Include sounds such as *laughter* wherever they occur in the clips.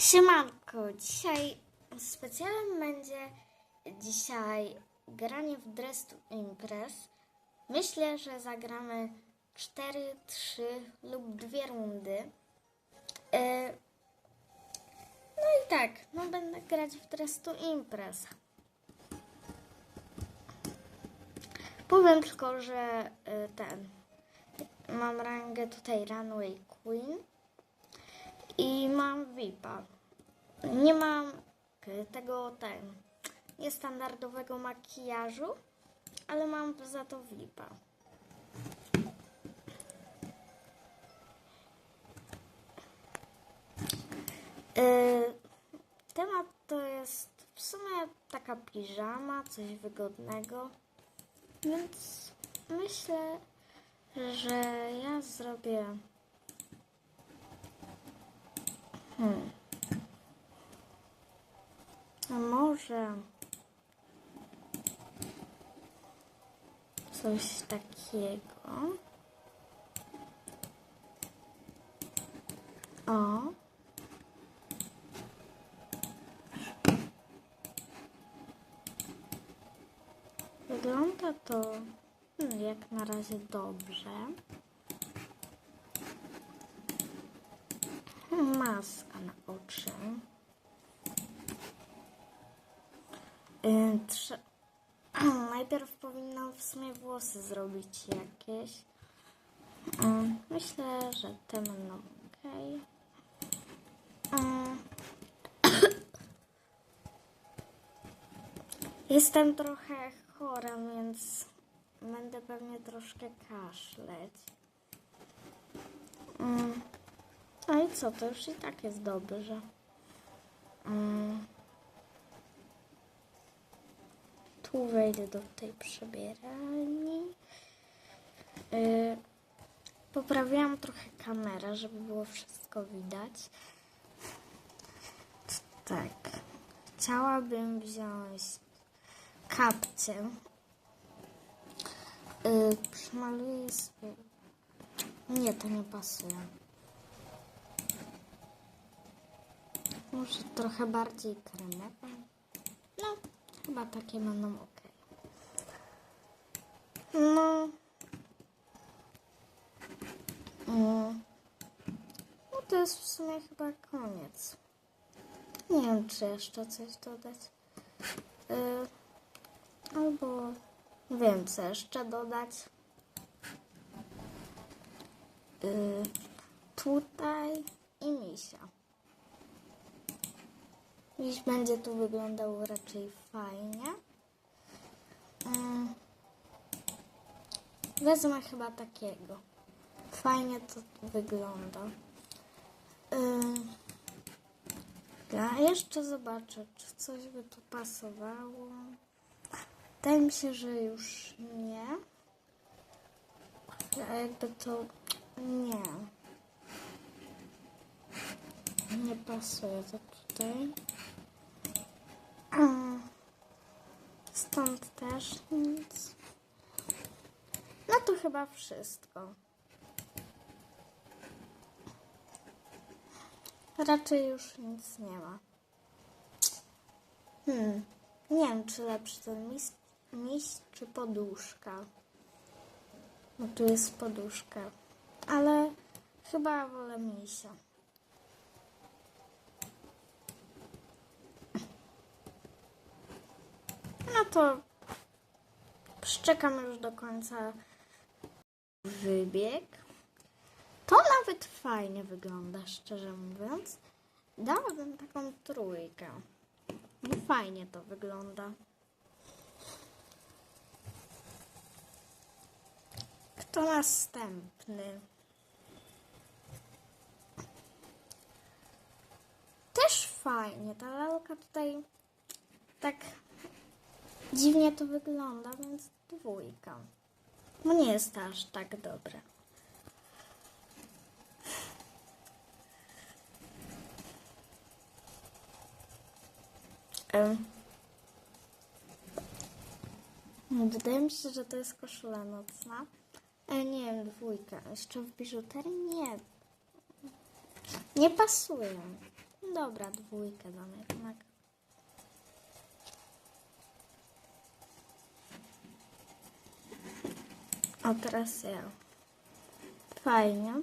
Siemanko, dzisiaj specjalem będzie dzisiaj granie w Dress to Impress. Myślę, że zagramy 4, 3 lub dwie rundy. E, No i tak, no będę grać w Dress to Impress. Powiem tylko, że e, ten mam rangę tutaj Runway Queen i mam VIPa. Nie mam k- tego ten niestandardowego makijażu, ale mam za to VIPa. Yy, temat to jest w sumie taka piżama, coś wygodnego, więc myślę, że ja zrobię Hmm. A może coś takiego. O. Wygląda to hmm, jak na razie dobrze. Maska na oczy. Yy, trze- *clears throat* Najpierw powinnam w sumie włosy zrobić jakieś. Yy, Myślę, że te będą ok. Jestem trochę chora, więc będę pewnie troszkę kaszleć. Mm. No i co, to już i tak jest dobrze. Mm. Tu wejdę do tej przebieralni. Yy, poprawiłam trochę kamerę, żeby było wszystko widać. Tak. Chciałabym wziąć kapcie. Yy, przymaluję sobie. Nie, to nie pasuje. Może trochę bardziej kremowe. No, chyba takie będą ok. No. Mm. No to jest w sumie chyba koniec. Nie wiem, czy jeszcze coś dodać. Y, albo wiem, co jeszcze dodać. Y, tutaj i misia. Dziś będzie tu wyglądał raczej fajnie. Mm. Wezmę chyba takiego. Fajnie to wygląda. Ym. Ja jeszcze zobaczę, czy coś by tu pasowało. Wydaje mi się, że już nie. A jakby to nie. Nie pasuje to tutaj. Stąd też nic. No to chyba wszystko. Raczej już nic nie ma. Hmm. Nie wiem, czy lepszy ten miś, miś czy poduszka. Bo tu jest poduszka. Ale chyba wolę misia. No to szczekam już do końca wybieg. To nawet fajnie wygląda, szczerze mówiąc. Dałabym taką trójkę. Bo fajnie to wygląda. Kto następny? Też fajnie. Ta lalka tutaj tak dziwnie to wygląda, więc dwójka. No nie jest aż tak dobre. Wydaje mi się, że to jest koszula nocna. E, nie wiem, dwójka. Jeszcze w biżuterii? Nie. Nie pasuje. Dobra, dwójkę dam jednak. A teraz ja. Fajnie.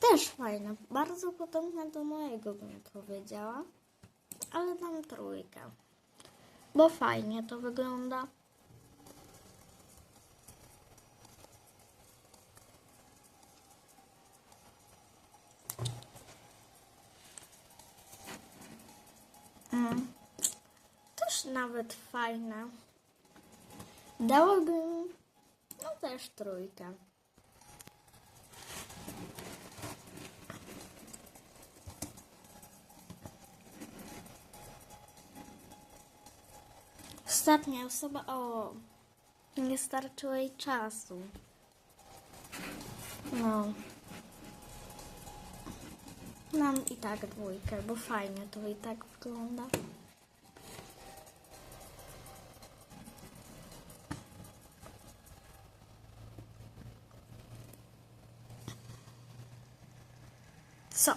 Też fajne. Bardzo podobne do mojego bym powiedziała. Ale dam trójkę. Bo fajnie to wygląda. Mm. Też nawet fajne. Dałabym no też trójkę. Ostatnia osoba. O, nie starczyło jej czasu. No. Mam i tak dwójkę, bo fajnie to i tak wygląda. Co?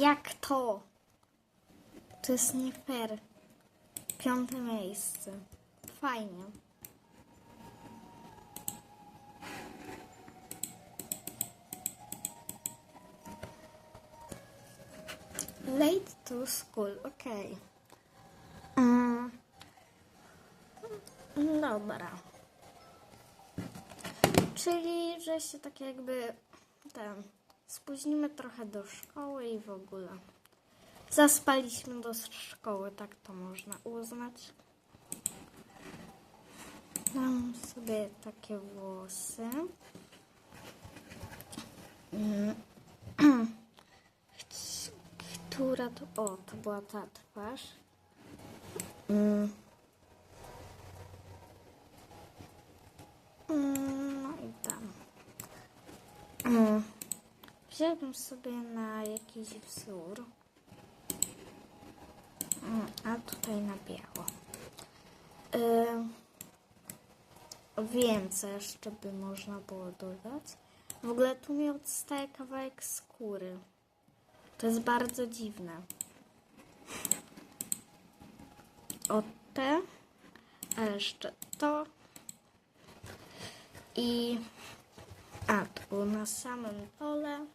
Jak to? To jest nie fair. Piąte miejsce. Fajnie. Late to school, okej. Mm. Dobra. Czyli, że się tak jakby ten spóźnimy trochę do szkoły i w ogóle. Zaspaliśmy do szkoły, tak to można uznać. Mam sobie takie włosy. Która to. O, to była ta twarz. No i tam. Wziąłbym sobie na jakiś wzór. Mm, A tutaj na biało. Yy, wiem, co jeszcze by można było dodać. W ogóle tu mi odstaje kawałek skóry. To jest bardzo dziwne. O te, a jeszcze to. I a tu na samym dole.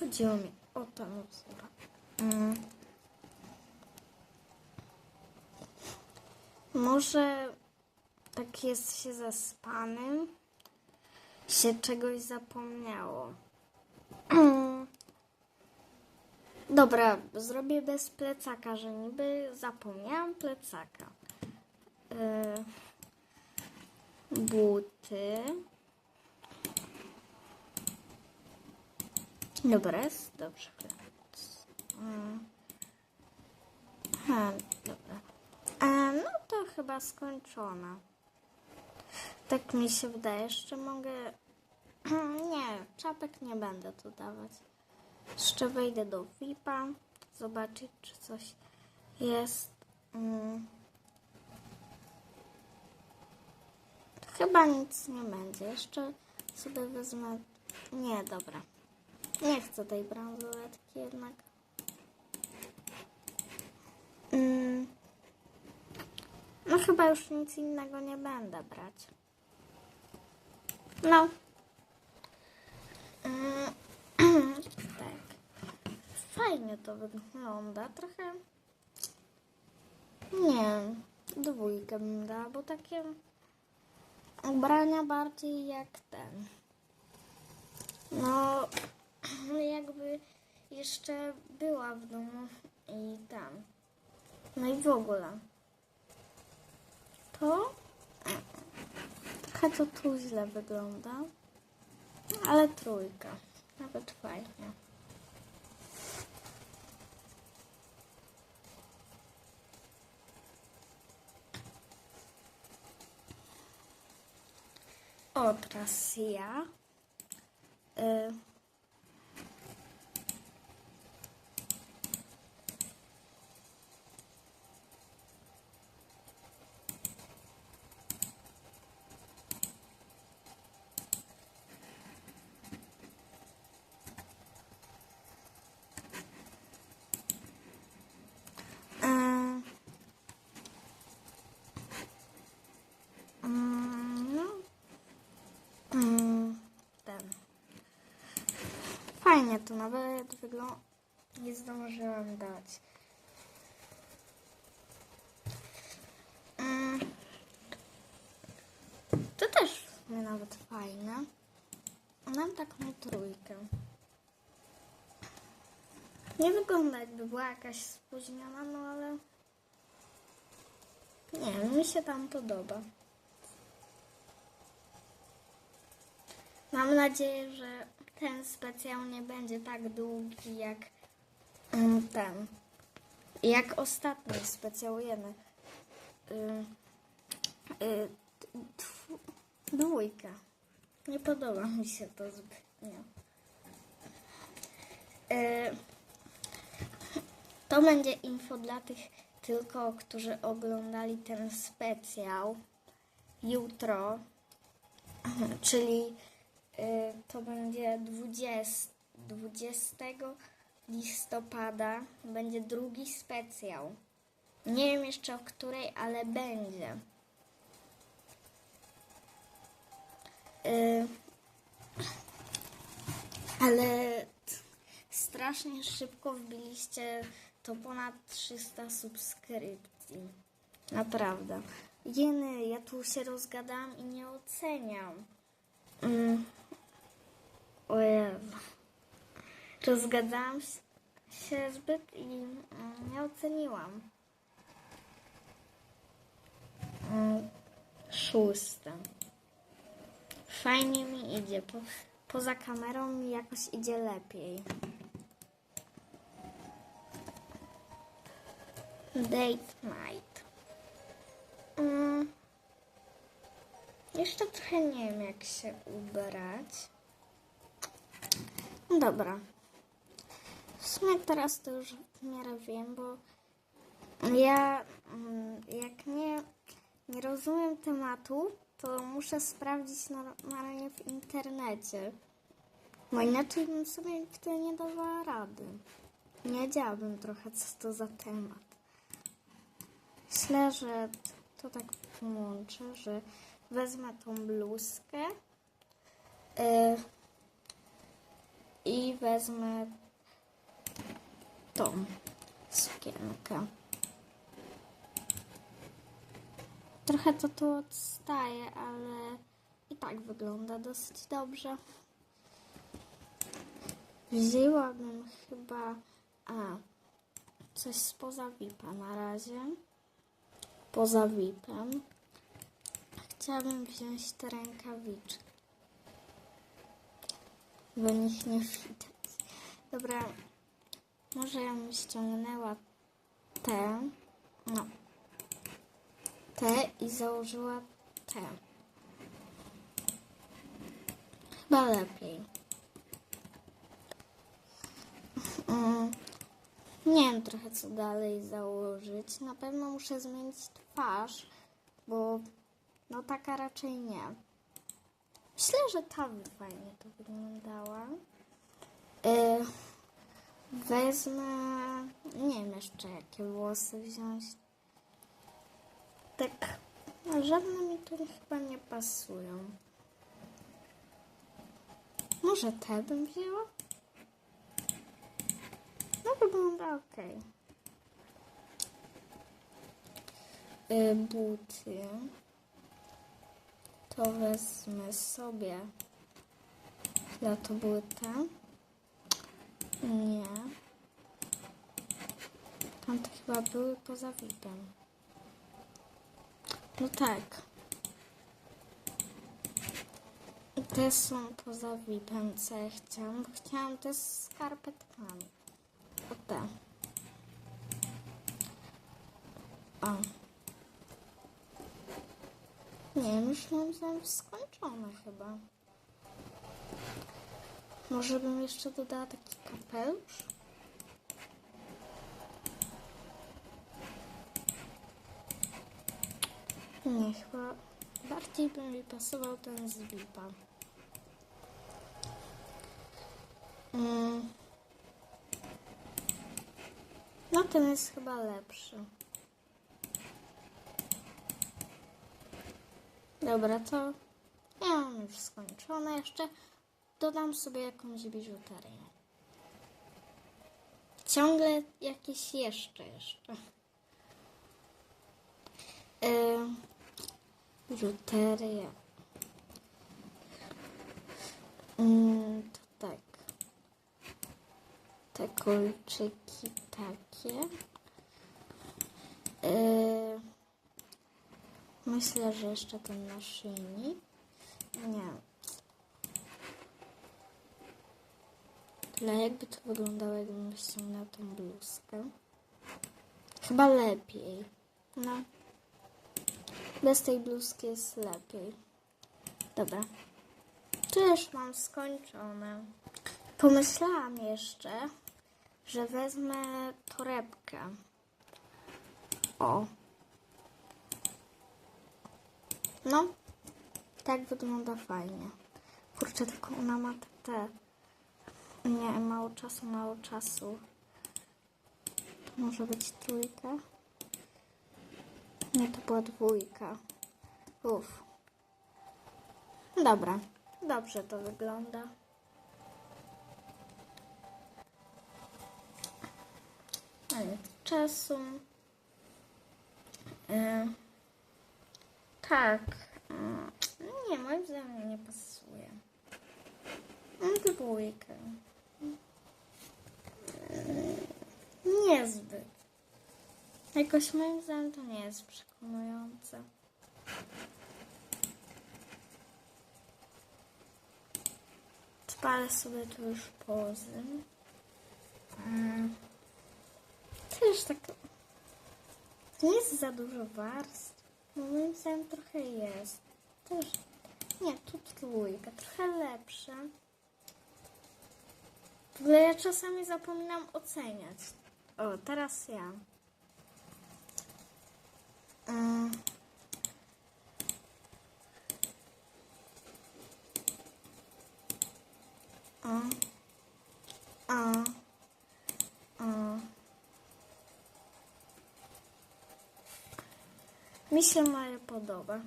Chodziło mi o ten wzór. Mm. Może tak jest się zaspanym, się czegoś zapomniało. *clears throat* Dobra, zrobię bez plecaka, że niby zapomniałam plecaka. Yy, buty. Dobra, jest dobrze. Mm. Ha, dobra. E, no to chyba skończona. Tak mi się wydaje. Jeszcze mogę. *clears throat* Nie, czapek nie będę tu dawać. Jeszcze wejdę do VIP-a, zobaczyć, czy coś jest. Mm. Chyba nic nie będzie. Jeszcze sobie wezmę. Nie, dobra. Nie chcę tej bransoletki jednak. Mm. No chyba już nic innego nie będę brać. No. Mm. *clears throat* tak. Fajnie to wygląda. Trochę. Nie. Dwójkę bym dała, bo takie ubrania bardziej jak ten. No, jakby jeszcze była w domu i tam. No i w ogóle. To trochę to tu źle wygląda, ale trójka. Nawet fajnie. O, teraz ja. Y, e, mm, no, Mm, ten. Fajnie to nawet wygląda. Nie zdążyłam dać. Mm, to też sumie nawet fajne. Mam taką trójkę. Nie wygląda jakby była jakaś spóźniona, no ale nie mi się tam podoba. Mam nadzieję, że ten specjał nie będzie tak długi jak mm, ten. Jak ostatni specjał jeden. Y, y, dwójka. Nie podoba mi się to zbytnio. Y, to będzie info dla tych tylko, którzy oglądali ten specjał jutro, czyli to będzie 20, 20 listopada, będzie drugi specjał. Nie wiem jeszcze o której, ale będzie. Y, ale strasznie szybko wbiliście to ponad 300 subskrypcji. Naprawdę. Jeny, ja tu się rozgadałam i nie oceniam. Mm. O Jezu. Się zbyt i nie oceniłam. Mm, Szóste. Fajnie mi idzie. Po, poza kamerą mi jakoś idzie lepiej. Date night. Mm. Jeszcze trochę nie wiem, jak się ubrać. No Dobra. W sumie teraz to już w miarę wiem, bo ja mm, jak nie, nie rozumiem tematu, to muszę sprawdzić normalnie w internecie. Bo inaczej bym sobie wtedy nie dawała rady. Nie wiedziałabym trochę, co to za temat. Myślę, że to tak połączę, że wezmę tą bluzkę y, i wezmę tą sukienkę. Trochę to tu odstaje, ale i tak wygląda dosyć dobrze. Wzięłabym chyba a, coś spoza VIP-a na razie. Poza VIP-em. Chciałabym wziąć te rękawiczki. Bo nich nie widać. Dobra, może ja bym ściągnęła te. No. Te i założyła te. Chyba lepiej. Mm, nie wiem trochę co dalej założyć. Na pewno muszę zmienić twarz, bo no taka raczej nie. Myślę, że ta fajnie to wyglądała. Y, wezmę, nie wiem jeszcze jakie włosy wziąć. Tak, no żadne mi tu chyba nie pasują. Może te bym wzięła? No wygląda ok. Y, buty. To wezmę sobie. Dla to były te? Nie. Tamte chyba były poza VIP-em. No tak. Te są poza VIP-em, co ja chciałam. Chciałam te z skarpetkami. O te. O. Nie wiem, już mam skończone chyba. Może bym jeszcze dodała taki kapelusz? Nie, chyba bardziej by mi pasował ten z Vipa. Mm. No ten jest chyba lepszy. Dobra, to ja mam już skończone. Jeszcze dodam sobie jakąś biżuterię. Ciągle jakieś jeszcze, jeszcze. Yy, biżuteria. Mm, to tak. Te kolczyki takie. Yy, myślę, że jeszcze ten naszyjnik. Nie. Ale jakby to wyglądało, jakbym ściągnęła tą bluzkę? Chyba lepiej. No. Bez tej bluzki jest lepiej. Dobra. Tu już mam skończone. Pomyślałam jeszcze, że wezmę torebkę. O. No. Tak wygląda fajnie. Kurczę, tylko ona ma te, te. Nie, mało czasu, mało czasu. Może być trójka? Nie, to była dwójka. Uff. Dobra, dobrze to wygląda. Ale czasu. E, tak. Mm, Nie, moim zdaniem nie pasuje. Mam dwójkę. Mm, Niezbyt. Jakoś moim zdaniem to nie jest przekonujące. Spalę sobie tu już pozy. Mm. Też tak... Nie jest za dużo warstw. Moim zdaniem trochę jest. Też... Nie, tu trójka. Trochę lepsza. W ogóle ja czasami zapominam oceniać. O, teraz ja. Mm. O. O. O. Mi się moje podoba.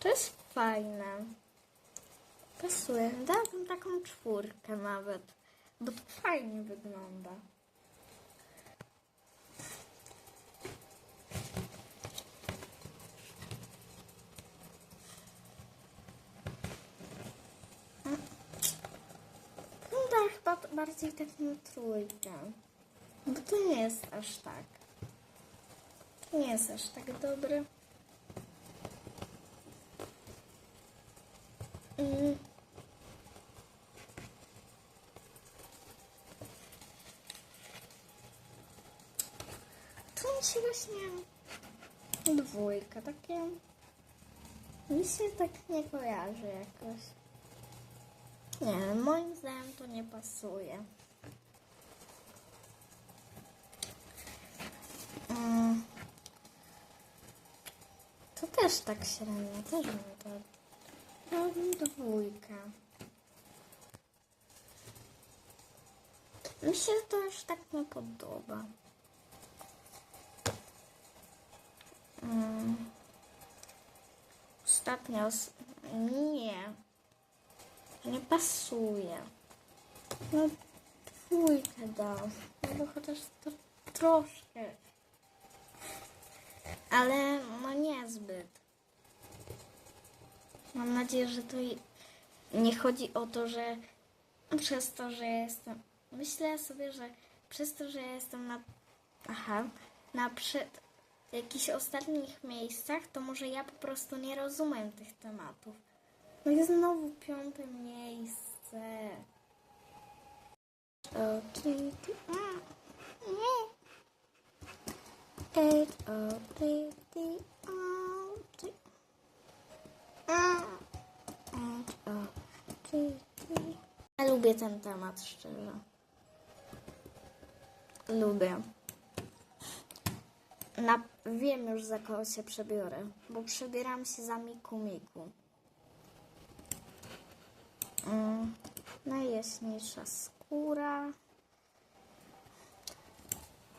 To jest fajne. Pasuje. Dałabym taką czwórkę nawet, bo fajnie. Wygląda chyba to bardziej tak na trójkę. Bo to nie jest aż tak. To nie jest aż tak dobre. Mm. Mi się właśnie dwójka takie mi się tak nie kojarzy jakoś. Nie, moim zdaniem to nie pasuje. Mm. To też tak średnio, też bym to Dałabym dwójkę. Mi się to już tak nie podoba. Mm. Ostatnio... os- Nie. Nie pasuje. No dwójkę dał. No chociaż to troszkę. Ale no niezbyt. Mam nadzieję, że to nie chodzi o to, że przez to, że jestem. Myślę sobie, że przez to, że jestem na. Aha, na przed jakichś ostatnich miejscach, to może ja po prostu nie rozumiem tych tematów. No i znowu piąte miejsce. O, three, two, a, nie. Eight, oh, three, three, oh, three. A. a, ty, ty. Ja lubię ten temat, szczerze. Lubię. Na, wiem już za kogo się przebiorę, bo przebieram się za Miku Miku. Mm, najjaśniejsza skóra.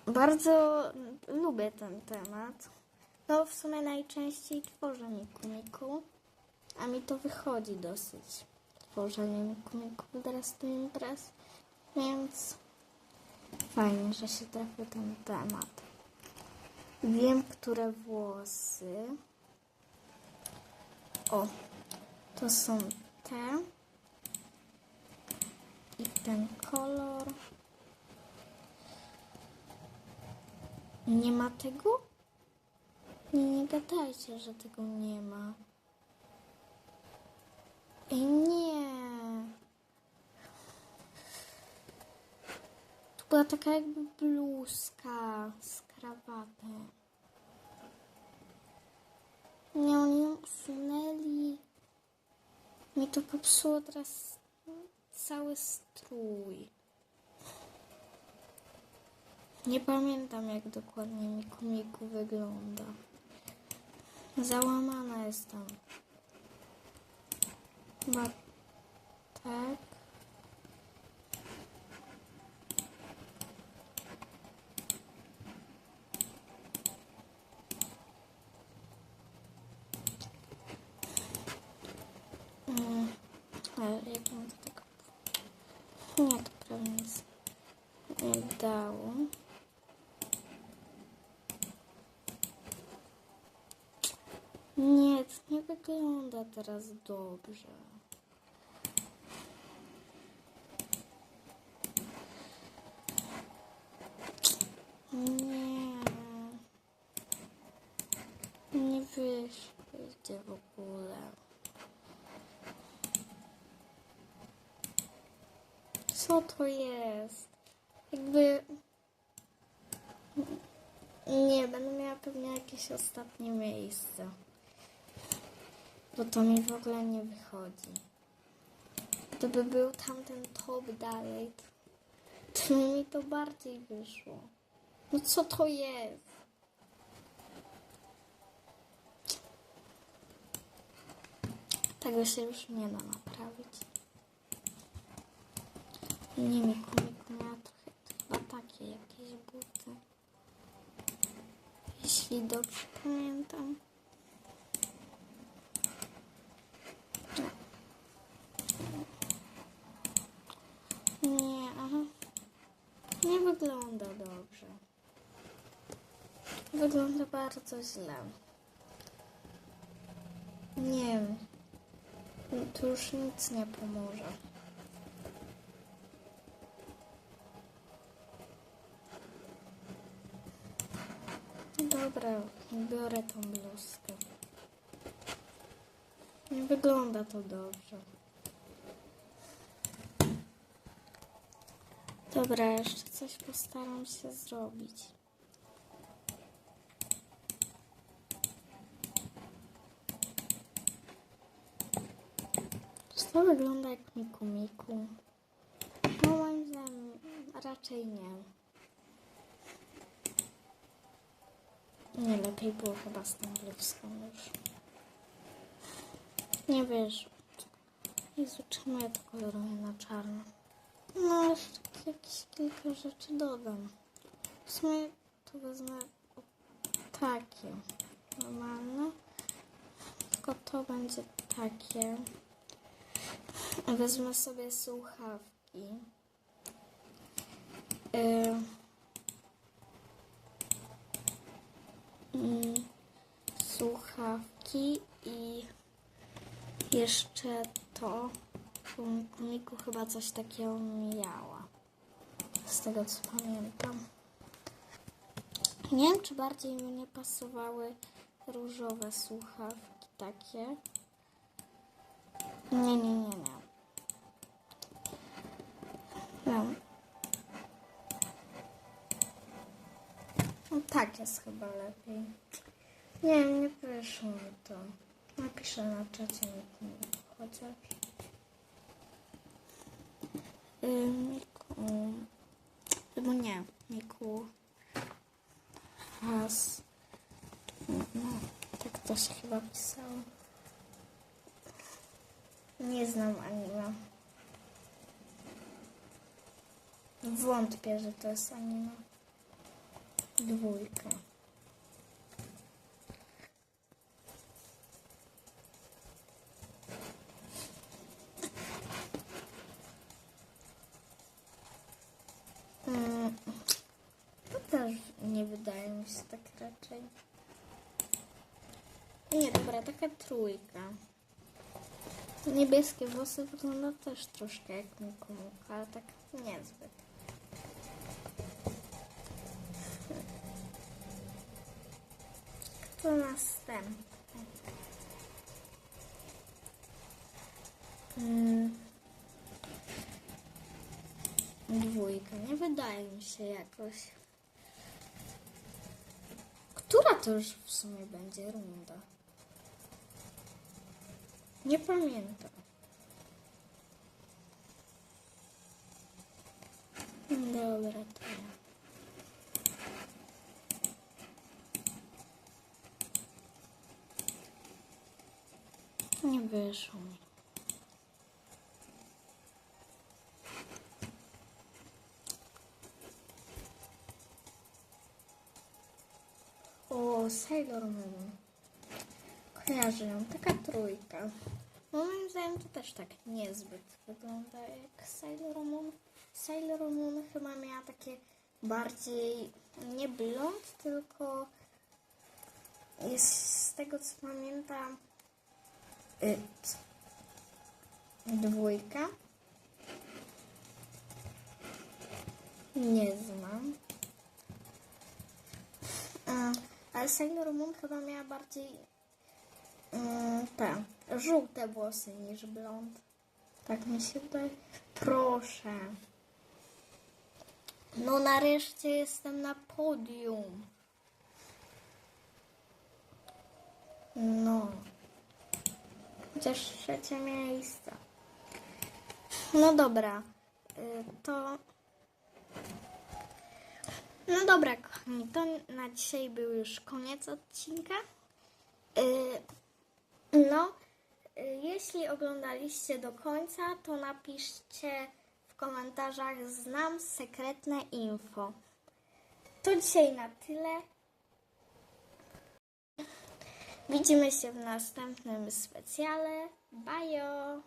Bardzo lubię ten temat. No w sumie najczęściej tworzę Miku Miku, a mi to wychodzi dosyć. Tworzenie Miku Miku teraz to imprez, więc fajnie, że się trafił ten temat. Wiem, które włosy. O, to są te. I ten kolor. Nie ma tego? Nie, nie gadajcie, że tego nie ma. Ej, nie. Tu była taka jakby bluzka z krawatem. Nie, oni ją usunęli. Mi to popsuło teraz cały strój. Nie pamiętam, jak dokładnie Miku Miku wygląda. Załamana jestem. Chyba tak. Mm, ale jak mam do tego... Nie, to prawie nic nie dało. Nie, to nie wygląda teraz dobrze. Nie. Nie wyjdzie w ogóle. Co to jest? Jakby... Nie, będę miała pewnie jakieś ostatnie miejsce. Bo to mi w ogóle nie wychodzi. Gdyby był tamten top dalej, to, mi to bardziej wyszło. No co to jest? Tego się już nie da naprawić. Nie, Miku, Miku miała trochę chyba takie jakieś buty. Jeśli dobrze pamiętam. Nie, aha. Nie wygląda dobrze. Wygląda bardzo źle. Nie wiem. Tu już nic nie pomoże. Dobra, biorę tą bluzkę. Nie wygląda to dobrze. Dobra, jeszcze coś postaram się zrobić. To wygląda jak Miku Miku? No moim zdaniem raczej nie. Nie, lepiej było chyba z tą bluzką już. Nie wiesz. Jezu, czemu ja to koloruję na czarno? No, jeszcze jakieś kilka rzeczy dodam. W sumie to wezmę takie normalne. Tylko to będzie takie. Wezmę sobie słuchawki. Yy. Słuchawki i jeszcze to. W Miku chyba coś takiego miała. Z tego co pamiętam. Nie wiem, czy bardziej mi nie pasowały różowe słuchawki takie. Nie, nie, nie, nie. No. No tak jest chyba lepiej. Nie nie wyszło mi to. Napiszę na czacie chociaż. Y, Miku... Chyba nie. Miku... Has... No, tak to się chyba pisało. Nie znam anime. Wątpię, że to jest anime. Dwójka. Mm, To też nie wydaje mi się tak raczej. Nie, dobra, taka trójka. Niebieskie włosy wygląda też troszkę jak Mikułka, ale tak niezbyt. Mm. Mi się jakoś. Która to już w sumie będzie runda? Nie pamiętam. Dobra, to ja. Wyszło mi. O, Sailor Moon. Kojarzę ją, taka trójka. Moim zdaniem to też tak niezbyt wygląda jak Sailor Moon. Sailor Moon chyba miała takie bardziej nie blond, tylko jest z tego co pamiętam y, dwójka. Nie znam. Ale Sailor Moon chyba miała bardziej mm, te żółte włosy niż blond. Tak mi się wydaje. Proszę. No nareszcie jestem na podium. No. Chociaż trzecie miejsce. No dobra. Y, To no dobra, kochani, to na dzisiaj był już koniec odcinka. Yy, no, yy, jeśli oglądaliście do końca, to napiszcie w komentarzach znam sekretne info. To dzisiaj na tyle. Widzimy się w następnym specjale. Bajo!